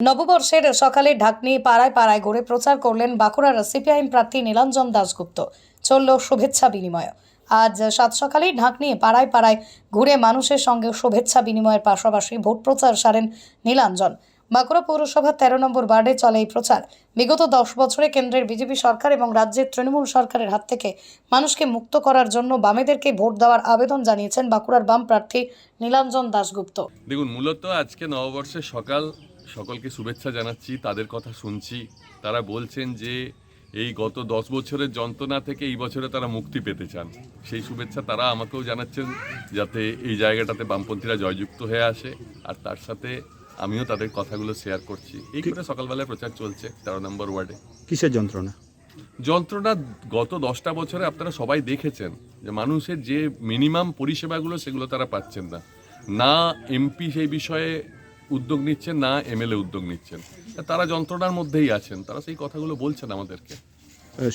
নববর্ষের সকালে ঢাকনি পাড়ায় পাড়ায় ঘুরে প্রচার করলেন বাঁকুড়ার সিপিআইএম প্রার্থী নীলাঞ্জন দাশগুপ্ত। চলল শুভেচ্ছা বিনিময়। আজ সাত সকালে ঢাকনি পাড়ায় পাড়ায় ঘুরে মানুষের সঙ্গে শুভেচ্ছা বিনিময়ের পাশাপাশি ভোট প্রচার সারেন নীলাঞ্জন। বাঁকুড়া পৌরসভার তেরো নম্বর ওয়ার্ডে চলে এই প্রচার। বিগত দশ বছরে কেন্দ্রের বিজেপি সরকার এবং রাজ্যের তৃণমূল সরকারের হাত থেকে মানুষকে মুক্ত করার জন্য বামেদেরকে ভোট দেওয়ার আবেদন জানিয়েছেন বাঁকুড়ার বাম প্রার্থী নীলাঞ্জন দাশগুপ্ত। দেখুন, মূলত আজকে নববর্ষের সকাল সকলকে শুভেচ্ছা জানাচ্ছি তাদের কথা শুনছি। তারা বলছেন যে এই গত দশ বছরের যন্ত্রণা থেকে এই বছরে তারা মুক্তি পেতে চান। সেই শুভেচ্ছা তারা আমাকেও জানাচ্ছেন যাতে এই জায়গাটাতে বামপন্থীরা জয়যুক্ত হয়ে আসে। আর তার সাথে আমিও তাদের কথাগুলো শেয়ার করছি। এই করে সকালবেলায় প্রচার চলছে তেরো নম্বর ওয়ার্ডে। কিসের যন্ত্রণা? যন্ত্রণা গত দশটা বছরে আপনারা সবাই দেখেছেন যে মানুষের যে মিনিমাম পরিষেবাগুলো সেগুলো তারা পাচ্ছেন না। না এমপি সেই বিষয়ে উদ্যোগ নিচ্ছেন না এমএলএ উদ্যোগ নিচ্ছেন? তারা যন্ত্রণার মধ্যেই আছেন। তারা সেই কথাগুলো বলছেন আমাদেরকে।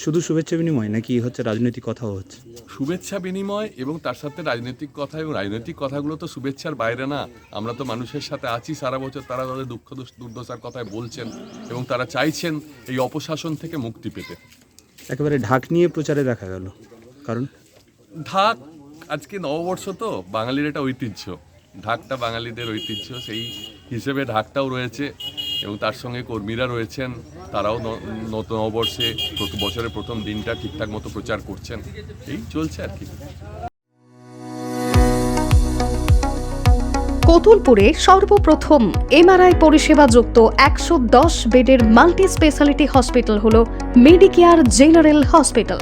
শুধু শুভেচ্ছা বিনিময় নাকি হচ্ছে রাজনৈতিক কথাও হচ্ছে? শুভেচ্ছা বিনিময় এবং তার সাথে রাজনৈতিক কথা এবং রাজনৈতিক কথাগুলো তো শুভেচ্ছার বাইরে না। আমরা তো মানুষের সাথে আছি সারা বছর তারা তাদের দুঃখ দুর্দশার কথায় বলছেন এবং তারা চাইছেন এই অপশাসন থেকে মুক্তি পেতে। একেবারে ঢাক নিয়ে প্রচারে দেখা গেল। কারণ? ঢাক আজকে নববর্ষ তো বাঙালির এটা ঐতিহ্য। ঢাকটা বাঙালিদের ঐতিহ্য সেই হিসেবে ঢাকটাও রয়েছে এবং তার সঙ্গে কর্মীরা রয়েছেন। তারাও নববর্ষে বছরের প্রথম দিনটা ঠিকঠাক মতো প্রচার করছেন। এই চলছে আর কি। কতুলপুরে সর্বপ্রথম এমআরআই পরিষেবা যুক্ত একশো দশ বেডের মাল্টি স্পেশালিটি হসপিটাল হল মেডিকেয়ার জেনারেল হসপিটাল।